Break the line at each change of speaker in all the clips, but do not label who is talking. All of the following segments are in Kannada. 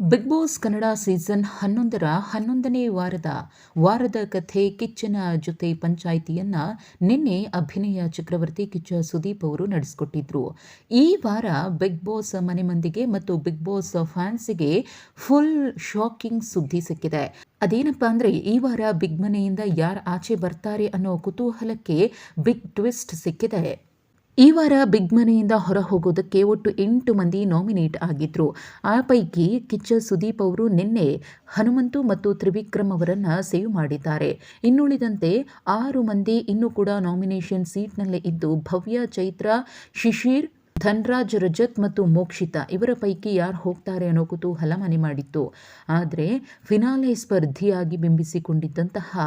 ಬಿಗ್ ಬಾಸ್ ಕನ್ನಡ ಸೀಸನ್ ಹನ್ನೊಂದರ ಹನ್ನೊಂದನೇ ವಾರದ ವಾರದ ಕಥೆ ಕಿಚ್ಚನ ಜೊತೆ ಪಂಚಾಯಿತಿಯನ್ನ ನಿನ್ನೆ ಅಭಿನಯ ಚಕ್ರವರ್ತಿ ಕಿಚ್ಚ ಸುದೀಪ್ ಅವರು ನಡೆಸಿಕೊಟ್ಟಿದ್ರು. ಈ ವಾರ ಬಿಗ್ ಬಾಸ್ ಮನೆ ಮಂದಿಗೆ ಮತ್ತು ಬಿಗ್ ಬಾಸ್ ಫ್ಯಾನ್ಸಿಗೆ ಫುಲ್ ಶಾಕಿಂಗ್ ಸುದ್ದಿ ಸಿಕ್ಕಿದೆ. ಅದೇನಪ್ಪ ಅಂದರೆ ಈ ವಾರ ಬಿಗ್ ಮನೆಯಿಂದ ಯಾರು ಆಚೆ ಬರ್ತಾರೆ ಅನ್ನೋ ಕುತೂಹಲಕ್ಕೆ ಬಿಗ್ ಟ್ವಿಸ್ಟ್ ಸಿಕ್ಕಿದೆ. ಈ ವಾರ ಬಿಗ್ ಮನೆಯಿಂದ ಹೊರ ಹೋಗೋದಕ್ಕೆ ಒಟ್ಟು ಎಂಟು ಮಂದಿ ನಾಮಿನೇಟ್ ಆಗಿದ್ರು. ಆ ಪೈಕಿ ಕಿಚ್ಚ ಸುದೀಪ್ ಅವರು ನಿನ್ನೆ ಹನುಮಂತು ಮತ್ತು ತ್ರಿವಿಕ್ರಮ್ ಅವರನ್ನ ಸೇವ್ ಮಾಡಿದ್ದಾರೆ. ಇನ್ನುಳಿದಂತೆ ಆರು ಮಂದಿ ಇನ್ನೂ ಕೂಡ ನಾಮಿನೇಷನ್ ಸೀಟ್ನಲ್ಲೇ ಇದ್ದು ಭವ್ಯ, ಚೈತ್ರ, ಶಿಶಿರ್, ಧನ್ರಾಜ್ ರಜತ್ ಮತ್ತು ಮೋಕ್ಷಿತಾ ಇವರ ಪೈಕಿ ಯಾರು ಹೋಗ್ತಾರೆ ಅನ್ನೋ ಕುತೂಹಲ ಮನೆ ಮಾಡಿತ್ತು. ಆದರೆ ಫಿನಾಲೆ ಸ್ಪರ್ಧಿಯಾಗಿ ಬಿಂಬಿಸಿಕೊಂಡಿದ್ದಂತಹ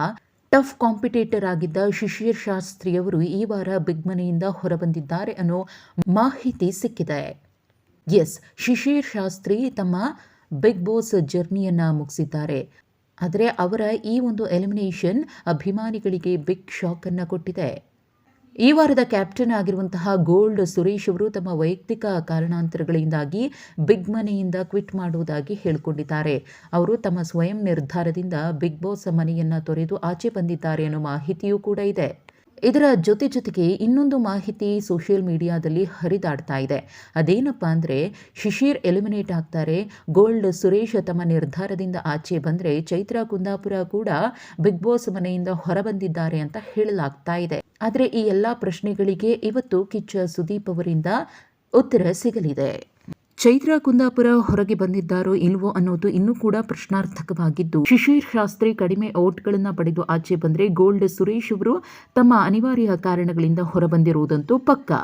ಟಫ್ ಕಾಂಪಿಟೇಟರ್ ಆಗಿದ್ದ ಶಿಶಿರ್ ಶಾಸ್ತ್ರಿಯವರು ಈ ವಾರ ಬಿಗ್ ಮನೆಯಿಂದ ಹೊರಬಂದಿದ್ದಾರೆ ಅನ್ನೋ ಮಾಹಿತಿ ಸಿಕ್ಕಿದೆ. ಎಸ್, ಶಿಶಿರ್ ಶಾಸ್ತ್ರಿ ತಮ್ಮ ಬಿಗ್ ಬಾಸ್ ಜರ್ನಿಯನ್ನು ಮುಗಿಸಿದ್ದಾರೆ. ಆದರೆ ಅವರ ಈ ಒಂದು ಎಲಿಮಿನೇಷನ್ ಅಭಿಮಾನಿಗಳಿಗೆ ಬಿಗ್ ಶಾಕನ್ನು ಕೊಟ್ಟಿದೆ. ಈ ವಾರದ ಕ್ಯಾಪ್ಟನ್ ಆಗಿರುವಂತಹ ಗೋಲ್ಡ್ ಸುರೇಶ್ ಅವರು ತಮ್ಮ ವೈಯಕ್ತಿಕ ಕಾರಣಾಂತರಗಳಿಂದಾಗಿ ಬಿಗ್ ಮನೆಯಿಂದ ಕ್ವಿಟ್ ಮಾಡುವುದಾಗಿ ಹೇಳಿಕೊಂಡಿದ್ದಾರೆ. ಅವರು ತಮ್ಮ ಸ್ವಯಂ ನಿರ್ಧಾರದಿಂದ ಬಿಗ್ ಬಾಸ್ ಮನೆಯನ್ನ ತೊರೆದು ಆಚೆ ಬಂದಿದ್ದಾರೆ ಅನ್ನೋ ಮಾಹಿತಿಯೂ ಕೂಡ ಇದೆ. ಇದರ ಜೊತೆ ಜೊತೆಗೆ ಇನ್ನೊಂದು ಮಾಹಿತಿ ಸೋಷಿಯಲ್ ಮೀಡಿಯಾದಲ್ಲಿ ಹರಿದಾಡ್ತಾ ಇದೆ. ಅದೇನಪ್ಪ ಅಂದರೆ, ಶಿಶಿರ್ ಎಲಿಮಿನೇಟ್ ಆಗ್ತಾರೆ, ಗೋಲ್ಡ್ ಸುರೇಶ್ ತಮ್ಮ ನಿರ್ಧಾರದಿಂದ ಆಚೆ ಬಂದರೆ ಚೈತ್ರ ಕುಂದಾಪುರ ಕೂಡ ಬಿಗ್ ಬಾಸ್ ಮನೆಯಿಂದ ಹೊರಬಂದಿದ್ದಾರೆ ಅಂತ ಹೇಳಲಾಗ್ತಾ ಇದೆ. ಆದರೆ ಈ ಎಲ್ಲ ಪ್ರಶ್ನೆಗಳಿಗೆ ಇವತ್ತು ಕಿಚ್ಚ ಸುದೀಪ್ ಅವರಿಂದ ಉತ್ತರ ಸಿಗಲಿದೆ. ಚೈತ್ರ ಕುಂದಾಪುರ ಹೊರಗೆ ಬಂದಿದ್ದಾರೋ ಇಲ್ವೋ ಅನ್ನೋದು ಇನ್ನೂ ಕೂಡ ಪ್ರಶ್ನಾರ್ಥಕವಾಗಿದ್ದು, ಶಿಶಿರ್ ಶಾಸ್ತ್ರಿ ಕಡಿಮೆ ಔಟ್ಗಳನ್ನು ಪಡೆದು ಆಚೆ ಬಂದರೆ ಗೋಲ್ಡ್ ಸುರೇಶ್ ಅವರು ತಮ್ಮ ಅನಿವಾರ್ಯ ಕಾರಣಗಳಿಂದ ಹೊರಬಂದಿರುವುದಂತೂ ಪಕ್ಕಾ.